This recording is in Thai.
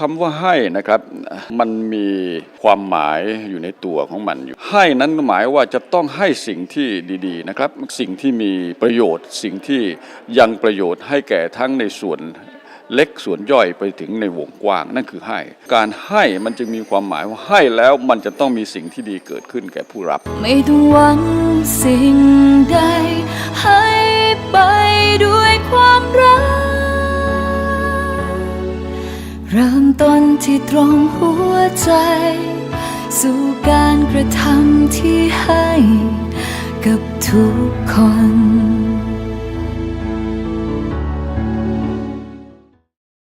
คำว่าให้นะครับ มันมีความหมายอยู่ในตัวของมันอยู่ ให้นั้นหมายว่าจะต้องให้สิ่งที่ดีๆนะครับ สิ่งที่มีประโยชน์ สิ่งที่ยังประโยชน์ให้แก่ทั้งในส่วนเล็กส่วนย่อยไปถึงในวงกว้างนั่นคือให้ การให้มันจึงมีความหมายว่าให้แล้วมันจะต้องมีสิ่งที่ดีเกิดขึ้นแก่ผู้รับ ไม่ต้องหวังสิ่งใดให้ไป เริ่มต้นที่ตรงหัวใจ สู่การกระทำที่ให้กับทุกคน